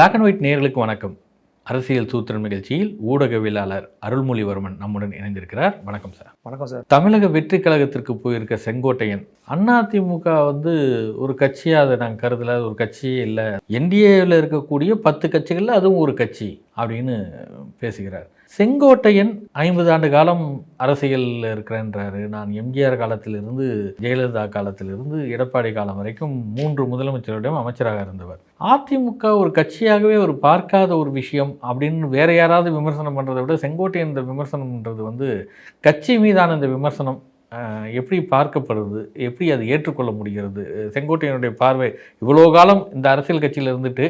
Black and white நேர்களுக்கு வணக்கம். அரசியல் சூத்திரம் நிகழ்ச்சியில் ஊடகவியலாளர் அருள்மொழிவர்மன் நம்முடன் இணைந்திருக்கிறார். வணக்கம் சார் வணக்கம் சார் தமிழக வெற்றி கழகத்திற்கு போயிருக்க செங்கோட்டையன் அதிமுக வந்து ஒரு கட்சியாக அதை நாங்கள் கருதல ஒரு கட்சியே இல்லை. என்டிஏவில் இருக்கக்கூடிய பத்து கட்சிகளில் அதுவும் ஒரு கட்சி அப்படின்னு பேசுகிறார். செங்கோட்டையன் ஐம்பது ஆண்டு காலம் அரசியலில் இருக்கிறேன்றாரு. நான் எம்ஜிஆர் காலத்திலிருந்து ஜெயலலிதா காலத்திலிருந்து எடப்பாடி காலம் வரைக்கும் மூன்று முதலமைச்சரிடம் அமைச்சராக இருந்தவர். அதிமுக ஒரு கட்சியாகவே ஒரு பார்க்காத ஒரு விஷயம் அப்படின்னு வேற யாராவது விமர்சனம் பண்ணுறதை விட செங்கோட்டையன் இந்த விமர்சனம்ன்றது வந்து கட்சி மீதான இந்த விமர்சனம் எப்படி பார்க்கப்படுது? எப்படி அது ஏற்றுக்கொள்ள முடிகிறது? செங்கோட்டையனுடைய பார்வை இவ்வளோ காலம் இந்த அரசியல் கட்சியில் இருந்துட்டு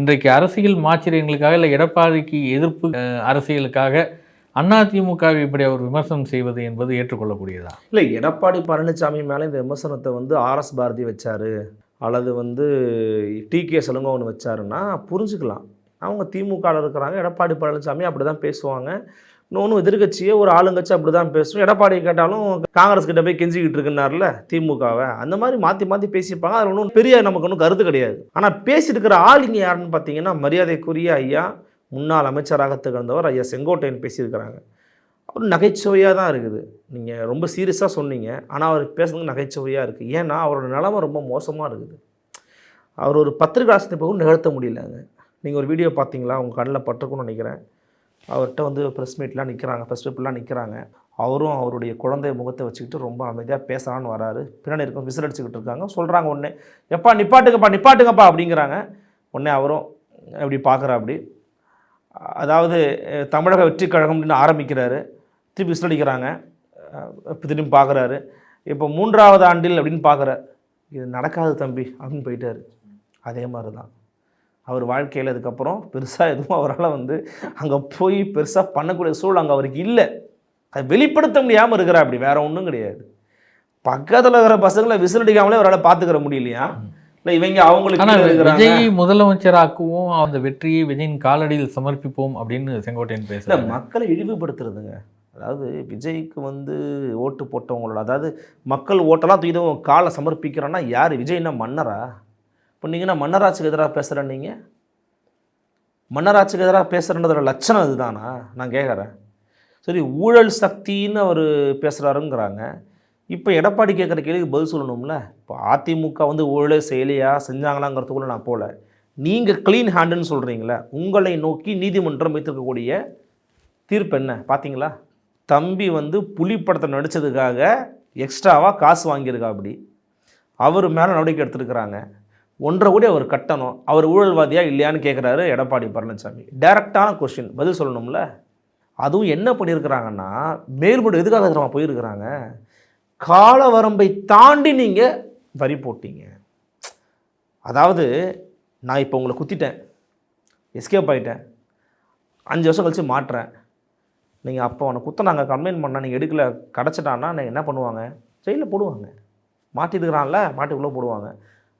இன்றைக்கு அரசியல் மாச்சரியங்களுக்காக இல்லை எடப்பாடிக்கு எதிர்ப்பு அரசியலுக்காக அதிமுகவை இப்படி அவர் விமர்சனம் செய்வது என்பது ஏற்றுக்கொள்ளக்கூடியதா? இல்லை எடப்பாடி பழனிசாமி மேலே இந்த விமர்சனத்தை வந்து ஆர்எஸ் பாரதி வச்சாரு. அல்லது வந்து டி கே சலுங்க ஒன்று வச்சாருன்னா புரிஞ்சுக்கலாம். அவங்க திமுகவில் இருக்கிறாங்க எடப்பாடி பழனிசாமி அப்படி தான் பேசுவாங்க. இன்னொன்று எதிர்கட்சியே ஒரு ஆளுங்கட்சி அப்படி தான் பேசும். எடப்பாடி கேட்டாலும் காங்கிரஸ் கிட்ட போய் கெஞ்சிக்கிட்டு இருக்குன்னார்ல திமுகவை. அந்த மாதிரி மாற்றி மாற்றி பேசியிருப்பாங்க. அதில் ஒன்றும் பெரிய நமக்கு ஒன்றும் கருத்து கிடையாது. ஆனால் பேசியிருக்கிற ஆள் இங்கே யாருன்னு பார்த்தீங்கன்னா மரியாதைக்குரிய ஐயா முன்னாள் அமைச்சராக திகழ்ந்தவர் ஐயா செங்கோட்டையன் பேசியிருக்கிறாங்க. அவர் நகைச்சுவையாக தான் இருக்குது. நீங்கள் ரொம்ப சீரியஸாக சொன்னீங்க. ஆனால் அவர் பேசுறது நகைச்சுவையாக இருக்குது ஏன்னா அவரோட நிலமை ரொம்ப மோசமாக இருக்குது. அவர் ஒரு பத்திரிகை போகும் நிகழ்த்த முடியலங்க நீங்கள் ஒரு வீடியோ பார்த்தீங்களா உங்கள் கண்ணில் பட்டிருக்குன்னு நினைக்கிறேன். அவர்கிட்ட வந்து ப்ரெஸ் மீட்லாம் நிற்கிறாங்க ஃபஸ்ட் மீட்லாம் நிற்கிறாங்க அவரும் அவருடைய குழந்தை முகத்தை வச்சுக்கிட்டு ரொம்ப அமைதியாக பேசலான்னு வராரு. பின்னாடி இருக்கும் விசில் அடிச்சுக்கிட்டு இருக்காங்க. சொல்கிறாங்க உடனே எப்பா நிப்பாட்டுங்கப்பா நிப்பாட்டுங்கப்பா அப்படிங்கிறாங்க. உடனே அவரும் இப்படி பார்க்குறா அப்படி. அதாவது தமிழக வெற்றி கழகம்னு ஆரம்பிக்கிறாரு. திருப்பி விசில் அடிக்கிறாங்க. திரும்பி பார்க்குறாரு இப்போ மூன்றாவது ஆண்டில் அப்படின்னு பார்க்குறாரு இது நடக்காது தம்பி அப்படின்னு போயிட்டார். அதே மாதிரி தான் அவர் வாழ்க்கையில் அதுக்கப்புறம் பெருசாக எதுவும் அவரால் வந்து அங்கே போய் பெருசாக பண்ணக்கூடிய சூழல் அங்கே அவருக்கு இல்லை. அது வெளிப்படுத்த முடியாமல் இருக்கிறா அப்படி வேற ஒன்றும் கிடையாது. பக்கத்தில் இருக்கிற பசங்களை விசில் அடிக்காமலே அவரால் பார்த்துக்கிற முடியலையா? இல்லை இவங்க அவங்களுக்கு விஜய் முதலமைச்சராக்குவோம் அந்த வெற்றியை விஜயின் காலடியில் சமர்ப்பிப்போம் அப்படின்னு செங்கோட்டையன் பேசுறாரு. மக்களை இழிவுபடுத்துறதுங்க. அதாவது விஜய்க்கு வந்து ஓட்டு போட்டவங்களோட அதாவது மக்கள் ஓட்டெல்லாம் தூக்கி காலை சமர்ப்பிக்கிறோன்னா யார்? விஜய்னா மன்னரா? இப்போ நீங்கள் மன்னராட்சிக்கு எதிராக பேசுகிறேன் நீங்கள் மன்னராட்சிக்கு எதிராக பேசுகிறன்றதோட லட்சணம் இதுதானா? நான் கேட்குறேன். சரி ஊழல் சக்தின்னு அவர் பேசுகிறாருங்கிறாங்க இப்போ எடப்பாடி கேட்குற கேள்விக்கு பதில் சொல்லணும்ல? இப்போ அதிமுக வந்து ஊழலே செயலியாக செஞ்சாங்களாங்கிறதுக்குள்ள நான் போகல. நீங்கள் க்ளீன் ஹேண்டுன்னு சொல்கிறீங்களே உங்களை நோக்கி நீதிமன்றம் வைத்திருக்கக்கூடிய தீர்ப்பு என்ன? பார்த்தீங்களா தம்பி வந்து புலி படத்தை நடித்ததுக்காக எக்ஸ்ட்ராவாக காசு வாங்கியிருக்கா அப்படி அவர் மேலே நடவடிக்கை எடுத்திருக்கிறாங்க. ஒன்றரை கோடி அவர் கட்டணும். அவர் ஊழல்வாதியாக இல்லையான்னு கேட்குறாரு எடப்பாடி பழனிசாமி. டைரக்டான கொஸ்டின் பதில் சொல்லணும்ல? அதுவும் என்ன பண்ணியிருக்கிறாங்கன்னா மேல்முறை எதுக்காக தெரியுமா போயிருக்கிறாங்க? கால வரம்பை தாண்டி நீங்கள் வரி போட்டீங்க. அதாவது நான் இப்போ உங்களை குத்திட்டேன். எஸ்கேப் ஆகிட்டேன் அஞ்சு வருஷம் கழித்து மாட்டுறேன் நீங்கள் அப்போ அவனை குத்த நாங்கள் கம்ப்ளைண்ட் பண்ணால் நீங்கள் எடுக்கல கிடச்சிட்டான்னா நீங்கள் என்ன பண்ணுவாங்க? ஜெயிலில் போடுவாங்க. மாட்டிருக்கிறான்ல மாட்டுக்குள்ளே போடுவாங்க.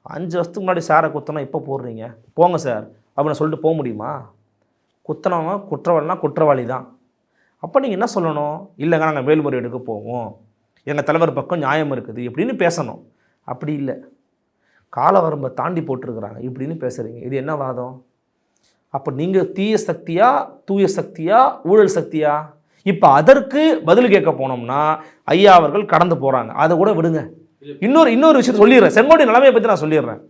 அஞ்சு வருஷத்துக்கு முன்னாடி சாரை குத்தனா இப்போ போடுறீங்க? போங்க சார். அப்படின்னு சொல்லிட்டு போக முடியுமா? குத்தனவன் குற்றவாளினா குற்றவாளி தான் அப்போ நீங்கள் என்ன சொல்லணும்? இல்லைங்க நாங்கள் மேல்முறையீடுக்கு போவோம். எங்கள் தலைவர் பக்கம் நியாயம் இருக்குது. இப்படின்னு பேசணும். அப்படி இல்லை. கால வரம்பை தாண்டி போட்டிருக்கிறாங்க. இப்படின்னு பேசுகிறீங்க இது என்ன வாதம்? அப்போ நீங்கள் தீய சக்தியா தூய சக்தியா ஊழல் சக்தியா? இப்போ அதற்கு பதில் கேட்க போனோம்னா ஐயா அவர்கள் கடந்து போகிறாங்க அதை கூட விடுங்க. இன்னொரு இன்னொரு விஷயம் சொல்லிடுறேன். செங்கோட்டை நிலைமையை பற்றி நான் சொல்லிடுறேன்.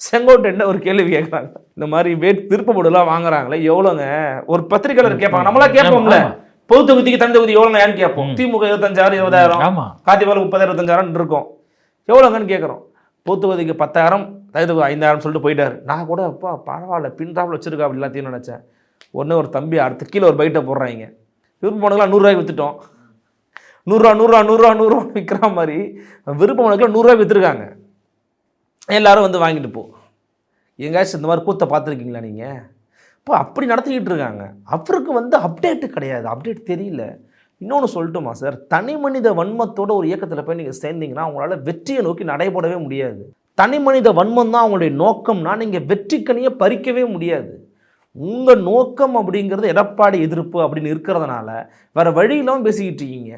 செங்கோட்டை என்ன ஒரு கேள்வி கேட்குறாங்க இந்த மாதிரி வேட் விருப்பப்படுலாம் வாங்குறாங்களே எவ்வளோங்க? ஒரு பத்திரிக்கையாளர் கேட்பாங்க நம்மளா கேட்போம்ல. பொது தொகுதிக்கு தனி தொகுதி எவ்வளோங்க ஏன்னு கேட்போம். திமுக இருபத்தஞ்சாயிரம் இருபதாயிரம். காத்திபால் முப்பதாயிரம் இருபத்தஞ்சாயிரம் இருக்கும். எவ்வளோங்கன்னு கேட்குறோம் பொது தொகுதிக்கு பத்தாயிரம் தொகுதி ஐந்தாயிரம் சொல்லிட்டு போயிட்டாரு. நான் கூட அப்பா பரவாயில்ல பின்றாப்பில் வச்சிருக்கா அப்படி எல்லாத்தையும் நினச்சேன். ஒன்று ஒரு தம்பி அடுத்த கீழே ஒரு பைட்டை போடுறாங்க. விருப்பமானதுலாம் நூறுரூவாய்க்கு விற்றுட்டோம் நூறுரூவா நூறுரூவா நூறுரூவா நூறுரூவா விற்கிற மாதிரி விருப்பம் விருப்பமானதுக்குலாம் நூறுரூவா விற்றுருக்காங்க எல்லாரும் வந்து வாங்கிட்டு போ. எங்கேயாச்சும் இந்த மாதிரி கூத்த பார்த்துருக்கீங்களா நீங்கள் இப்போ அப்படி நடத்திக்கிட்டு இருக்காங்க. அவருக்கு வந்து அப்டேட்டு கிடையாது. அப்டேட் தெரியல. இன்னொன்று சொல்லட்டுமா சார் தனி மனித வன்மத்தோட ஒரு இயக்கத்தில் போய் நீங்கள் சேர்ந்தீங்கன்னா உங்களால் வெற்றியை நோக்கி நடைபெறவே முடியாது. தனி மனித வன்மம் தான் அவங்களுடைய நோக்கம்னா நீங்கள் வெற்றிக்கனியை பறிக்கவே முடியாது. உங்கள் நோக்கம் அப்படிங்கிறது எடப்பாடி எதிர்ப்பு அப்படின்னு இருக்கிறதுனால வேறு வழி பேசிக்கிட்டு இருக்கீங்க.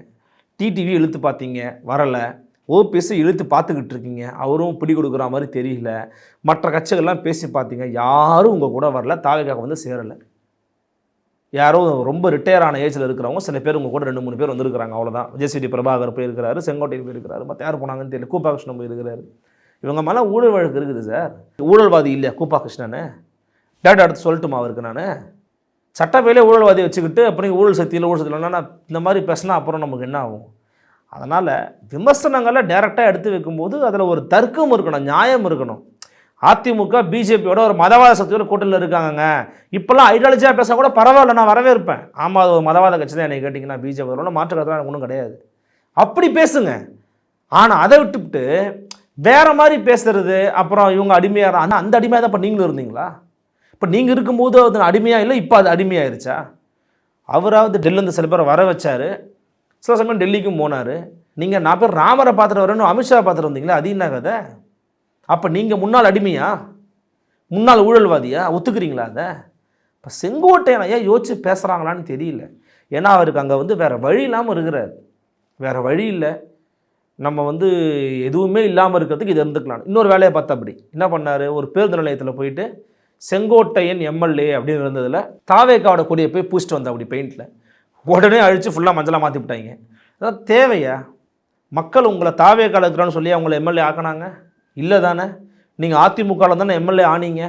டிடிவி இழுத்து பார்த்தீங்க வரலை. ஓபிஎஸ்ஸை இழுத்து பார்த்துக்கிட்டு இருக்கீங்க. அவரும் பிடி கொடுக்குற மாதிரி தெரியல. மற்ற கட்சிகள்லாம் பேசி பார்த்தீங்க. யாரும் உங்கள் கூட வரல. தாவேக்காக வந்து சேரலை. யாரோ ரொம்ப ரிட்டையர் ஆன ஏஜில் இருக்கிறவங்க சில பேர் உங்கள் கூட ரெண்டு மூணு பேர் வந்திருக்கிறாங்க. அவ்வளோதான் ஜேசிடி பிரபாகர் போயிருக்கிறாரு செங்கோட்டையில் போயிருக்கிறாரு மற்ற யார் போனாங்கன்னு தெரியல. கூப்பா கிருஷ்ணன் போயிருக்கிறாரு. இவங்க மேலே ஊழல் வழக்கு இருக்குது சார். ஊழல்வாதி இல்லையா? கூப்பா கிருஷ்ணன் டேட்டா எடுத்து சொல்லட்டுமா அவருக்கு நான்? சட்டப்பையிலே ஊழல்வாதியை வச்சுக்கிட்டு அப்புறம் ஊழல் சக்தியில் ஊழல் சக்தியில் என்னன்னா இந்த மாதிரி பேசினா அப்புறம் நமக்கு என்ன ஆகும்? அதனால் விமர்சனங்களை டைரெக்டாக எடுத்து வைக்கும்போது அதில் ஒரு தர்க்கம் இருக்கணும் நியாயம் இருக்கணும். அதிமுக பிஜேபியோட ஒரு மதவாத சக்தியோட கூட்டத்தில் இருக்காங்கங்க. இப்போல்லாம் ஐடியாலஜியாக பேச கூட பரவாயில்ல நான் வரவே இருப்பேன் ஆமாம் அது ஒரு மதவாத கட்சி தான் என்னை கேட்டிங்கன்னா பிஜேபி மாற்று கருத்து எனக்கு ஒன்றும் கிடையாது. அப்படி பேசுங்க. ஆனால் அதை விட்டுவிட்டு வேறு மாதிரி பேசுறது அப்புறம் இவங்க அடிமையாக ஆனால் அந்த அடிமையாக தான் இப்போ நீங்களும் இருந்தீங்களா? இப்போ நீங்கள் இருக்கும்போது அது அடிமையாக இல்லை இப்போ அது அடிமையாயிருச்சா? அவராவது டெல்லிருந்து சில பேரை வர வச்சார். சில சமயம் டெல்லிக்கும் போனார். நீங்கள் நான் பேர் ராமரை பார்த்துட்டு வரேன்னு அமித்ஷா பார்த்துட்டு வந்தீங்களா? அது என்ன கதை? அப்போ நீங்கள் முன்னாள் அடிமையா? முன்னாள் ஊழல்வாதியா? ஒத்துக்கிறீங்களா அதை? இப்போ செங்கோட்டையன் ஐயா யோசிச்சு பேசுகிறாங்களான்னு தெரியல. ஏன்னா அவருக்கு அங்கே வந்து வேறு வழி இல்லாமல் இருக்கிறார். வேறு வழி இல்லை. நம்ம வந்து எதுவுமே இல்லாமல் இருக்கிறதுக்கு இது இருந்துக்கலாம் இன்னொரு வேலையை பார்த்தா அப்படி. என்ன பண்ணார்? ஒரு பேருந்து நிலையத்தில் போயிட்டு செங்கோட்டையன் எம்எல்ஏ அப்படின்னு இருந்ததில் தாவேக்காவோட கொடியை போய் பூசிட்டு வந்தா அப்படி பெயிண்டில் உடனே அழித்து ஃபுல்லாக மஞ்சளாக மாற்றி விட்டாங்க. அதான் தேவையா? மக்கள் உங்களை தாவேக்கால இருக்கிறான்னு சொல்லி அவங்கள எம்எல்ஏ ஆக்கினாங்க? இல்லை தானே? நீங்கள் அதிமுகவில் தானே எம்எல்ஏ ஆனீங்க?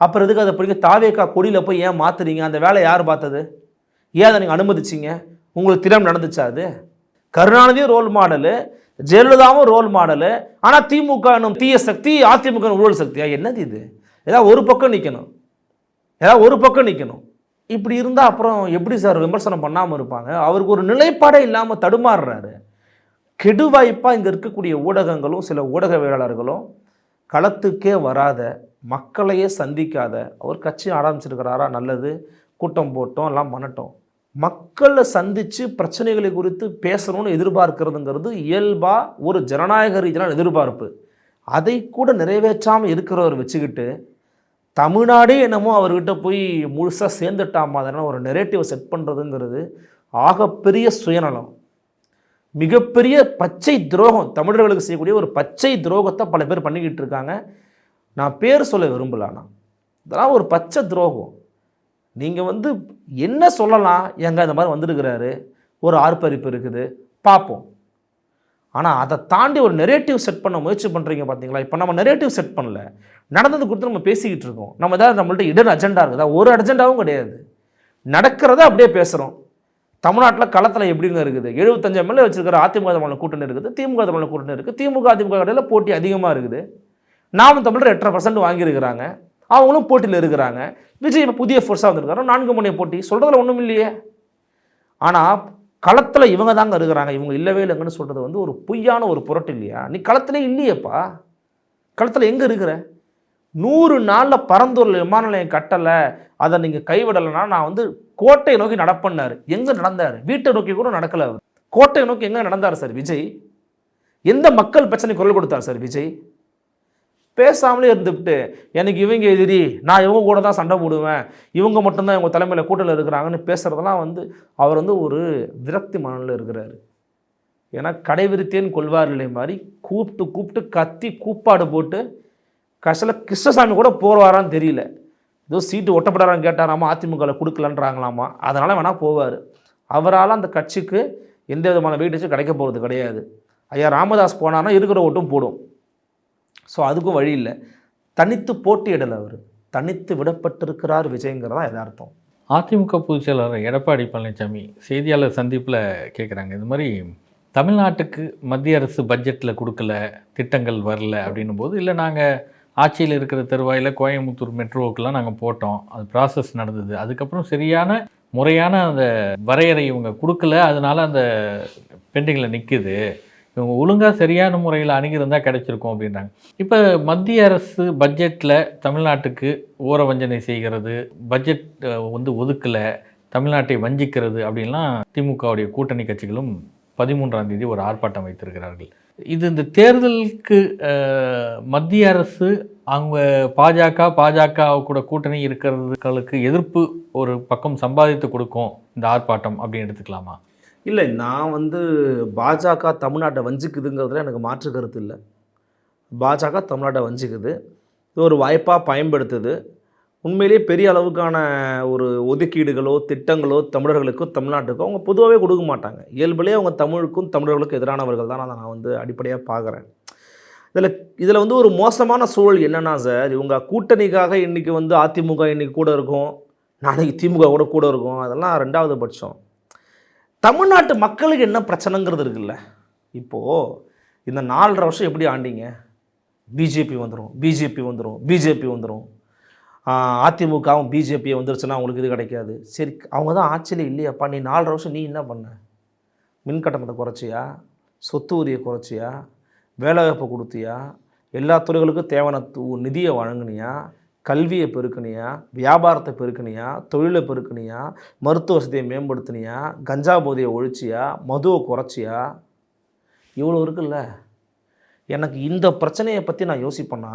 அப்புறம் எதுக்கு அதை பிடிக்க தாவேக்கா கொடியில் போய் ஏன் மாற்றுறீங்க அந்த வேலை யார் பார்த்தது? ஏன் அதை நீங்கள் அனுமதிச்சிங்க? உங்களுக்கு திறம் நடந்துச்சா அது? கருணாநிதியும் ரோல் மாடலு ஜெயலலிதாவும் ரோல் மாடலு ஆனால் திமுக தீய சக்தி அதிமுக ஊழல் சக்தியா? என்னது இது? ஏதாவது ஒரு பக்கம் நிற்கணும் ஏதாவது ஒரு பக்கம் நிற்கணும் இப்படி இருந்தால் அப்புறம் எப்படி சார் விமர்சனம் பண்ணாமல் இருப்பாங்க? அவருக்கு ஒரு நிலைப்பாடே இல்லாமல் தடுமாறுறாரு. கெடுவாய்ப்பாக இங்கே இருக்கக்கூடிய ஊடகங்களும் சில ஊடகவியலாளர்களும் களத்துக்கே வராத மக்களையே சந்திக்காத அவர் கட்சி ஆரம்பிச்சிருக்கிறாரா நல்லது கூட்டம் போட்டோம் எல்லாம் பண்ணட்டோம். மக்களை சந்தித்து பிரச்சனைகளை குறித்து பேசணும்னு எதிர்பார்க்கிறதுங்கிறது இயல்பாக ஒரு ஜனநாயக ரீதியான எதிர்பார்ப்பு. அதை கூட நிறைவேற்றாமல் இருக்கிறவர் வச்சுக்கிட்டு தமிழ்நாடே என்னமோ அவர்கிட்ட போய் முழுசாக சேர்ந்துட்டா அதனால் ஒரு நெரேட்டிவை செட் பண்ணுறதுங்கிறது ஆகப்பெரிய சுயநலம். மிகப்பெரிய பச்சை துரோகம் தமிழர்களுக்கு செய்யக்கூடிய ஒரு பச்சை துரோகத்தை பல பேர் பண்ணிக்கிட்டு இருக்காங்க. நான் பேர் சொல்ல விரும்பல இதெல்லாம் ஒரு பச்சை துரோகம். நீங்கள் வந்து என்ன சொல்லலாம் எங்கே இந்த மாதிரி வந்திருக்கிறாரு? ஒரு ஆர்ப்பரிப்பு இருக்குது. பார்ப்போம். ஆனால் அதை தாண்டி ஒரு நெரேட்டிவ் செட் பண்ண முயற்சி பண்ணுறீங்க பார்த்தீங்களா இப்போ நம்ம நெரேட்டிவ் செட் பண்ணல. நடந்தது கொடுத்து நம்ம பேசிக்கிட்டு இருக்கோம். நம்ம ஏதாவது நம்மள்ட்ட இடன் அஜெண்டா இருக்குதா? ஒரு அஜெண்டாவும் கிடையாது. நடக்கிறத அப்படியே பேசுகிறோம் தமிழ்நாட்டில் களத்தில் எப்படிங்க இருக்குது? எழுபத்தஞ்சு எம்எல்ஏ வச்சிருக்கிற அதிமுக தமிழ் கூட்டணி இருக்குது. திமுக தமிழ் கூட்டணி இருக்குது திமுக அதிமுக இடையில போட்டி அதிகமாக இருக்குது. நாமும் தமிழர் எட்டரை பர்சன்ட் வாங்கியிருக்கிறாங்க. அவங்களும் போட்டியில் இருக்கிறாங்க. விஜய் இப்போ புதிய ஃபோர்ஸாக வந்திருக்காரு. நான்கு முனைய போட்டி. சொல்கிறதுல ஒன்றும் இல்லையே. ஆனால் களத்தில் இவங்க தாங்க இருக்கிறாங்க இவங்க இல்லவே இல்லைங்கன்னு சொல்கிறது வந்து ஒரு பொய்யான ஒரு புரட்டு இல்லையா? நீ களத்திலே இல்லையேப்பா. களத்தில் எங்கே இருக்கிற? நூறு நாளில் பரந்தூரில் விமான நிலையம் கட்டலை. அதை நீங்கள் கைவிடலைன்னா நான் வந்து கோட்டையை நோக்கி நடப்பண்ணார் எங்கே நடந்தார்? வீட்டை நோக்கி கூட நடக்கலை அவர். கோட்டையை நோக்கி எங்கே நடந்தார் சார் விஜய்? எந்த மக்கள் பிரச்சனை குரல் கொடுத்தார் சார் விஜய்? பேசாமலே இருந்துவிட்டு எனக்கு இவங்க எதிரி நான் இவங்க கூட தான் சண்டை போடுவேன் இவங்க மட்டும்தான் இவங்க தலைமையில் கூட்டத்தில் இருக்கிறாங்கன்னு பேசுகிறதெல்லாம் வந்து அவர் வந்து ஒரு விரக்தி மனநிலை இருக்கிறாரு. ஏன்னா கடைவிருத்தேன் கொள்வார் இல்லை மாதிரி கூப்பிட்டு கூப்பிட்டு கத்தி கூப்பாடு போட்டு கடைசியில் கிருஷ்ணசாமி கூட போவாரான்னு தெரியல. ஏதோ சீட்டு ஒட்டப்படாரான்னு கேட்டாராமா அதிமுகவில் கொடுக்கலன்றாங்களாமா அதனால் வேணால் போவார். அவரால் அந்த கட்சிக்கு எந்த விதமான வெயிட்டேஜும் கிடைக்க போகிறது கிடையாது. ஐயா ராமதாஸ் போனார்னா இருக்கிற ஓட்டும் போடும். ஸோ அதுக்கும் வழி இல்லை தனித்து போட்டியிடலை அவர். தனித்து விடப்பட்டிருக்கிறார் விஜய்ங்கிறதா எதார்த்தம் அதிமுக பொதுச் செயலாளர் எடப்பாடி பழனிசாமி செய்தியாளர் சந்திப்பில் கேட்குறாங்க இது மாதிரி தமிழ்நாட்டுக்கு மத்திய அரசு பட்ஜெட்டில் கொடுக்கல திட்டங்கள் வரல அப்படின்னும் போது இல்லை நாங்கள் ஆட்சியில் இருக்கிற தருவாயில் கோயம்புத்தூர் மெட்ரோவுக்கெல்லாம் நாங்கள் போட்டோம். அது ப்ராசஸ் நடந்தது. அதுக்கப்புறம் சரியான முறையான அந்த வரையறை இவங்க கொடுக்கல. அதனால் அந்த பெண்டிங்கில் நிற்குது இவங்க ஒழுங்காக சரியான முறையில் அணுகியிருந்தால் கிடைச்சிருக்கும் அப்படின்றாங்க. இப்போ மத்திய அரசு பட்ஜெட்டில் தமிழ்நாட்டுக்கு ஓர வஞ்சனை செய்கிறது பட்ஜெட் வந்து ஒதுக்கலை தமிழ்நாட்டை வஞ்சிக்கிறது அப்படின்லாம் திமுகவுடைய கூட்டணி கட்சிகளும் பதிமூன்றாம் தேதி ஒரு ஆர்ப்பாட்டம் வைத்திருக்கிறார்கள். இது இந்த தேர்தலுக்கு மத்திய அரசு அவங்க பாஜக பாஜக கூட கூட்டணி இருக்கிறதுகளுக்கு எதிர்ப்பு ஒரு பக்கம் சம்பாதித்து கொடுக்கும் இந்த ஆர்ப்பாட்டம் அப்படின்னு எடுத்துக்கலாமா? இல்லை நான் வந்து பாஜக தமிழ்நாட்டை வஞ்சிக்குதுங்கிறதுல எனக்கு மாற்று கருத்து இல்லை. பாஜக தமிழ்நாட்டை வஞ்சிக்குது. இது ஒரு வாய்ப்பாக பயன்படுத்துது. உண்மையிலேயே பெரிய அளவுக்கான ஒரு ஒதுக்கீடுகளோ திட்டங்களோ தமிழர்களுக்கோ தமிழ்நாட்டுக்கோ அவங்க பொதுவாகவே கொடுக்க மாட்டாங்க. இயல்பிலே அவங்க தமிழுக்கும் தமிழர்களுக்கும் எதிரானவர்கள் தான். நான் வந்து அடிப்படையாக பார்க்குறேன். இதில் இதில் வந்து ஒரு மோசமான சூழல் என்னென்னா சார் இவங்க கூட்டணிக்காக இன்றைக்கி வந்து அதிமுக இன்றைக்கி கூட இருக்கும். நாளைக்கு திமுக கூட கூட இருக்கும். அதெல்லாம் ரெண்டாவது பட்சம். தமிழ்நாட்டு மக்களுக்கு என்ன பிரச்சனைங்கிறது இருக்குல்ல? இப்போது இந்த நாலரை வருஷம் எப்படி ஆண்டீங்க? பிஜேபி வந்துடும் பிஜேபி வந்துடும் பிஜேபி வந்துடும் அதிமுகவும் பிஜேபி வந்துருச்சுன்னா அவங்களுக்கு இது கிடைக்காது. சரி அவங்க தான் ஆட்சியில் இல்லையாப்பா? நீ நாலரை வருஷம் நீ என்ன பண்ண? மின் கட்டணத்தை குறைச்சியா? சொத்து உரிய குறைச்சியா? வேலைவாய்ப்பு கொடுத்தியா? எல்லா துறைகளுக்கும் தேவையான நிதியை வழங்குனியா? கல்வியை பெருக்கணியா வியாபாரத்தை பெருக்கணியா தொழிலை பெருக்கணியா மருத்துவ வசதியை மேம்படுத்தினியா? கஞ்சா போதையை ஒழிச்சியா? மதுவை குறைச்சியா? இவ்வளோ இருக்குல்ல. எனக்கு இந்த பிரச்சனையை பற்றி நான் யோசிப்பேன்னா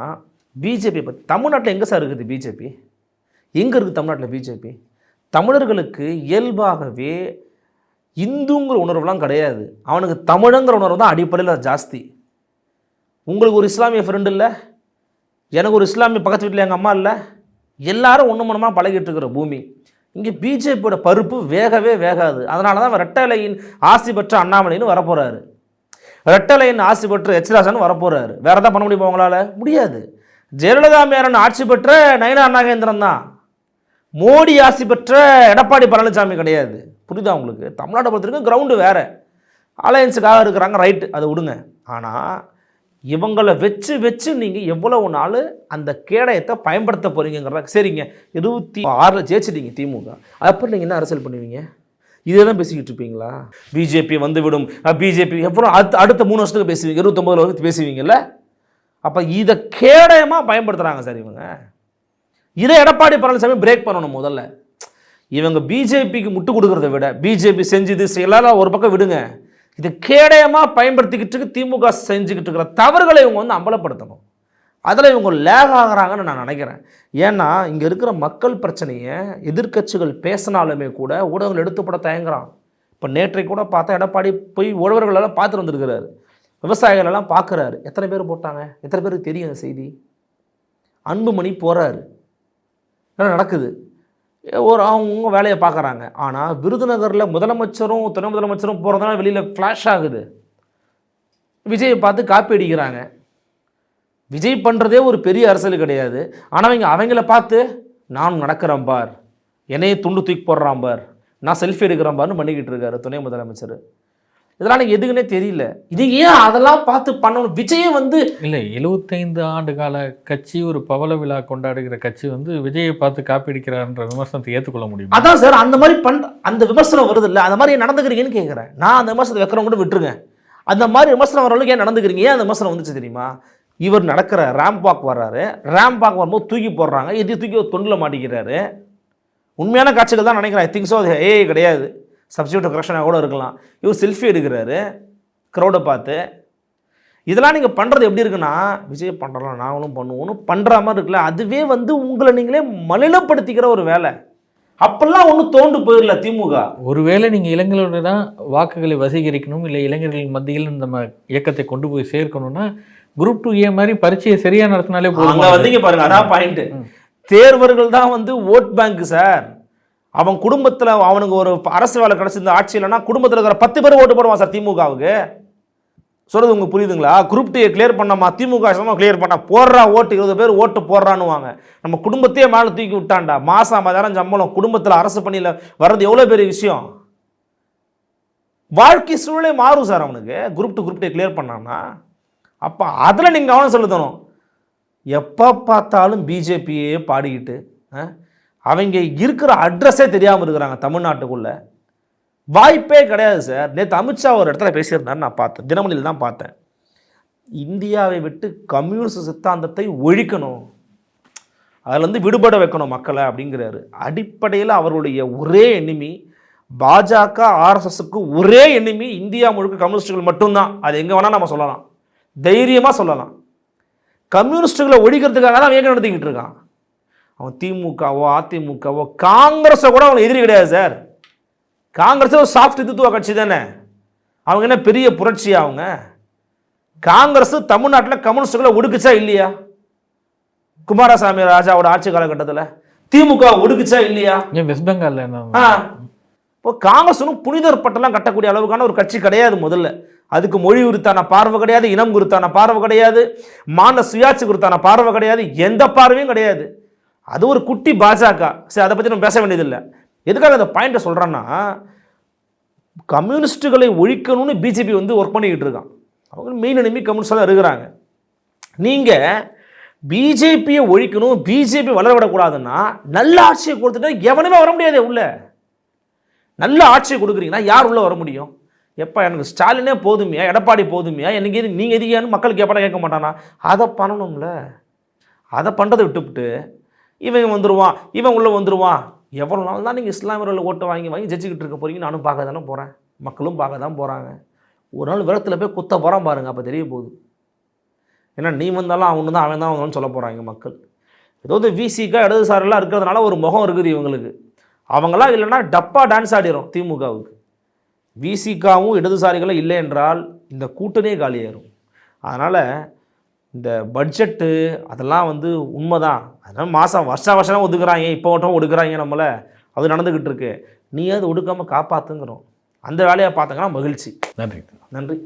பிஜேபி பற்றி தமிழ்நாட்டில் எங்கே சார் இருக்குது பிஜேபி? எங்கே இருக்குது தமிழ்நாட்டில் பிஜேபி? தமிழர்களுக்கு இயல்பாகவே இந்துங்கிற உணர்வுலாம் கிடையாது. அவனுக்கு தமிழங்கிற உணர்வு தான் அடிப்படையில் ஜாஸ்தி. உங்களுக்கு ஒரு இஸ்லாமிய ஃப்ரெண்டு இல்லை? எனக்கு ஒரு இஸ்லாமிய பக்கத்து வீட்டில் எங்கள் அம்மா இல்லை. எல்லாரும் ஒன்று மனமாக பழகிட்டு இருக்கிற பூமி. இங்கே பிஜேபியோட பருப்பு வேகவே வேகாது. அதனால தான் ரெட்டலையின் ஆசி பெற்ற அண்ணாமலைன்னு வரப்போகிறாரு ரெட்டலையின் ஆசி பெற்ற எச்ராசன் வரப்போகிறாரு வேறு எதாவது பண்ண முடியுமா அவங்களால முடியாது. ஜெயலலிதா மேரன் ஆட்சி பெற்ற நயனா நாகேந்திரன் தான். மோடி ஆசி பெற்ற எடப்பாடி பழனிசாமி கிடையாது. புரியுதா உங்களுக்கு? தமிழ்நாட்டை பொறுத்த வரைக்கும் கிரவுண்டு வேறு. அலையன்ஸுக்காக இருக்கிறாங்க ரைட்டு அதை விடுங்க. ஆனால் இவங்களை வச்சு வச்சு நீங்கள் எவ்வளவு நாள் அந்த கேடயத்தை பயன்படுத்த போகிறீங்கிறத சரிங்க. இருபத்தி ஆறில் ஜெயிச்சிட்டீங்க திமுக. அப்புறம் நீங்கள் என்ன அரசியல் பண்ணுவீங்க? இதே தான் பேசிக்கிட்டு இருப்பீங்களா? பிஜேபி வந்து விடும் பிஜேபி எவ்வளோ அடுத்த அடுத்த மூணு வருஷத்துக்கு பேசுவீங்க. இருபத்தொம்பது வருஷத்துக்கு பேசுவீங்கல்ல? அப்போ இதை கேடயமாக பயன்படுத்துகிறாங்க சார் இவங்க. இதை எடப்பாடி பழனிசாமி பிரேக் பண்ணணும் முதல்ல. இவங்க பிஜேபிக்கு முட்டு கொடுக்கறத விட பிஜேபி செஞ்சது செய்யலாம் ஒரு பக்கம் விடுங்க. இது கேடயமாக பயன்படுத்திக்கிட்டு இருக்கு திமுக செஞ்சுக்கிட்டு இருக்கிற தவறுகளை இவங்க வந்து அம்பலப்படுத்தணும். அதில் இவங்க லேக் ஆகுறாங்கன்னு நான் நினைக்கிறேன். ஏன்னா இங்கே இருக்கிற மக்கள் பிரச்சனையை எதிர்க்கட்சிகள் பேசினாலுமே கூட ஊடகங்கள் எடுத்துப்பட தயங்குறான். இப்போ நேற்றை கூட பார்த்தா எடப்பாடி போய் உழவர்களெல்லாம் பார்த்துட்டு வந்திருக்கிறாரு. விவசாயிகளெல்லாம் பார்க்குறாரு. எத்தனை பேர் போட்டாங்க? எத்தனை பேருக்கு தெரியும் அந்த செய்தி? அன்புமணி போகிறாரு என்ன நடக்குது? ஒரு அவங்கவுங்க வேலையை பார்க்குறாங்க. ஆனால் விருதுநகரில் முதலமைச்சரும் துணை முதலமைச்சரும் போகிறதுனால வெளியில் ஃப்ளாஷ் ஆகுது. விஜயை பார்த்து காப்பி அடிக்கிறாங்க. விஜய் பண்ணுறதே ஒரு பெரிய அரசியல் கிடையாது. ஆனால் அவங்க அவங்கள பார்த்து நான் நடக்கிறேன் பார். என்னையே துண்டு தூக்கி போடுறான் பார். நான் செல்ஃபி எடுக்கிறேன் பார்னு பண்ணிக்கிட்டு இருக்காரு துணை முதலமைச்சர். இதெல்லாம் எனக்கு எதுக்குன்னே தெரியல. இது ஏன் அதெல்லாம் பார்த்து பண்ணணும்? விஜயை வந்து இல்லை எழுபத்தைந்து ஆண்டு கால கட்சி ஒரு பவள விழா கொண்டாடுகிற கட்சி வந்து விஜயை பார்த்து காப்பீடிக்கிறார்ன்ற விமர்சனத்தை ஏற்றுக்கொள்ள முடியுமா? அதான் சார் அந்த மாதிரி பண் அந்த விமர்சனம் வருது இல்லை அந்த மாதிரி நடந்துக்கிறீங்கன்னு கேட்குறேன். நான் அந்த விமர்சனத்தை வைக்கிறவங்க கூட விட்டுருங்க. அந்த மாதிரி விமர்சனம் வரவங்களுக்கு ஏன் நடந்துக்கிறீங்க? ஏன் அந்த விமர்சனம் வந்துச்சு தெரியுமா? இவர் நடக்கிற ரேம்ப் வாக் வர்றாரு. ரேம்ப் வாக் வரும்போது தூக்கி போடுறாங்க. இது தூக்கி ஒரு தொண்டில் மாட்டிக்கிறாரு. உண்மையான காட்சிகள் தான் நினைக்கிறேன். ஐ திங்க் ஸோ அது ஏ கிடையாது. சப்ஸ்டியூட் கரெக்ஷனாக கூட இருக்கலாம். இவர் செல்ஃபி எடுக்கிறாரு. க்ரௌடை பார்த்து இதெல்லாம் நீங்கள் பண்ணுறது எப்படி இருக்குன்னா விஜய் பண்ணுறலாம் நாங்களும் பண்ணுவோம்னு பண்ணுற மாதிரி இருக்குல்ல. அதுவே வந்து உங்களை நீங்களே மலினப்படுத்திக்கிற ஒரு வேலை. அப்பெல்லாம் ஒன்றும் தோண்டு போயிடல திமுக. ஒருவேளை நீங்கள் இளைஞர்களோட தான் வாக்குகளை வசீகரிக்கணும் இல்லை இளைஞர்கள் மத்தியில் நம்ம இயக்கத்தை கொண்டு போய் சேர்க்கணும்னா குரூப் டூ ஏ மாதிரி பரீட்சையை சரியா நடத்தினாலே அங்க போதும் வந்தீங்க பாருங்க அதான் பாயிண்ட் தேர்வர்கள் தான் வந்து ஓட் பேங்க் சார். அவன் குடும்பத்தில் அவனுக்கு ஒரு அரசு வேலை கிடச்சிருந்த ஆட்சி இல்லைன்னா குடும்பத்தில் இருக்கிற பத்து பேர் ஓட்டு போடுவான் சார் திமுகவுக்கு. சொல்கிறது உங்களுக்கு புரியுதுங்களா? குரூப் டூ கிளியர் பண்ணாமா? திமுக கிளியர் பண்ணா? போடுறா ஓட்டு இருபது பேர் ஓட்டு போடுறான்னுவாங்க. நம்ம குடும்பத்தையே மேலே தூக்கி விட்டான்டா. மாசம் ஐம்பதாயிரம் சம்பளம் குடும்பத்தில் அரசு பணியில் வர்றது எவ்வளோ பெரிய விஷயம்? வாழ்க்கை சூழலே மாறும் சார் அவனுக்கு. குரூப் டூ குரூப் டே கிளியர் பண்ணான்னா. அப்போ அதில் நீங்கள் கவனம் செலுத்தணும். எப்போ பார்த்தாலும் பிஜேபியே பாடிக்கிட்டு ஆ, அவங்க இருக்கிற அட்ரஸே தெரியாமல் இருக்கிறாங்க தமிழ்நாட்டுக்குள்ளே. வாய்ப்பே கிடையாது சார் நேற்று அமித்ஷா ஒரு இடத்துல பேசியிருந்தாரு நான் பார்த்தேன். தினமணியில் தான் பார்த்தேன். இந்தியாவை விட்டு கம்யூனிஸ்ட் சித்தாந்தத்தை ஒழிக்கணும். அதிலேருந்து விடுபட வைக்கணும் மக்களை அப்படிங்கிறாரு. அடிப்படையில் அவருடைய ஒரே எனிமி பாஜக ஆர்எஸ்எஸ்க்கு ஒரே எனிமி இந்தியா முழுக்க கம்யூனிஸ்டுகள் மட்டும்தான். அது எங்கே வேணால் நம்ம சொல்லலாம். தைரியமாக சொல்லலாம். கம்யூனிஸ்டுகளை ஒழிக்கிறதுக்காக தான் அவன் நடத்திக்கிட்டு இருக்கான். அவன் திமுகவோ அதிமுகவோ காங்கிரஸை கூட அவன் எதிரி கிடையாது சார். காங்கிரஸ் ஒரு சாஃப்ட் இந்துத்துவ கட்சி தானே. அவங்க என்ன பெரிய புரட்சியா அவங்க? காங்கிரஸ் தமிழ்நாட்டில் கம்யூனிஸ்டுகளை ஒடுக்குச்சா இல்லையா? குமாரசாமி ராஜாவோட ஆட்சி காலகட்டத்தில் திமுக ஒடுக்குச்சா இல்லையா? வெஸ்ட் ஆ. இப்போ காங்கிரஸ் ஒன்றும் புனிதர் பட்டெல்லாம் கட்டக்கூடிய அளவுக்கான ஒரு கட்சி கிடையாது முதல்ல. அதுக்கு மொழி குறித்தான பார்வை கிடையாது இனம் குறித்தான பார்வை கிடையாது மாநில சுயாட்சி குறித்தான பார்வை கிடையாது எந்த பார்வையும் கிடையாது. அது ஒரு குட்டி பாஜக. சரி அதை பற்றி நம்ம பேச வேண்டியதில்லை. எதுக்காக அந்த பாயிண்ட்டை சொல்கிறேன்னா கம்யூனிஸ்ட்டுகளை ஒழிக்கணும்னு பிஜேபி வந்து ஒர்க் பண்ணிக்கிட்டு இருக்கான். அவங்க மெயின் எனிமி கம்யூனிஸ்டாக தான் இருக்கிறாங்க நீங்கள் பிஜேபியை ஒழிக்கணும் பிஜேபி வளர விடக்கூடாதுன்னா நல்ல ஆட்சியை கொடுத்துட்டா எவனுமே வர முடியாது உள்ள. நல்ல ஆட்சியை கொடுக்குறீங்கன்னா யார் உள்ளே வர முடியும்? எப்போ எனக்கு ஸ்டாலினே போதுமையா எடப்பாடி போதுமையா எனக்கு எது நீங்கள் எதுக்கான்னு மக்கள் கேட்பாடா கேட்க மாட்டானா? அதை பண்ணணும்ல. அதை பண்ணுறதை விட்டுவிட்டு இவன் வந்துடுவான் இவன் உள்ளே வந்துடுவான் எவ்வளோ நாள் தான் நீங்கள் இஸ்லாமியர்கள் ஓட்டு வாங்கி வாங்கி ஜெயிச்சுக்கிட்டு இருக்க போறீங்க? நானும் பார்க்க தானே போகிறேன் மக்களும் பார்க்க தான் போகிறாங்க ஒரு நாள் விரத்தில் போய் குத்த போகிறான் பாருங்கள் அப்போ தெரிய போகுது. ஏன்னா நீ வந்தாலும் அவனு தான் அவன் தான் அவங்கன்னு சொல்ல போகிறாங்க மக்கள். ஏதோ இந்த விசிக்கா இடதுசாரிலாம் இருக்கிறதுனால ஒரு முகம் இருக்குது இவங்களுக்கு. அவங்களாம் இல்லைன்னா டப்பா டான்ஸ் ஆடிரும் திமுகவுக்கு. விசிகாவும் இடதுசாரிகளும் இல்லை என்றால் இந்த கூட்டணியே காலியாயிரும். அதனால் இந்த பட்ஜெட்டு அதெல்லாம் வந்து உண்மைதான். அதனால் மாதம் வருஷம் வருஷம் ஒதுக்குறாங்க இப்போ மட்டும் ஒடுக்குறாங்க நம்மளை. அது நடந்துக்கிட்டு இருக்கு. நீ அது ஒடுக்காமல் காப்பாற்றுங்கிறோம் அந்த வேலையை பார்த்தாங்கன்னா மகிழ்ச்சி. நன்றி. நன்றி.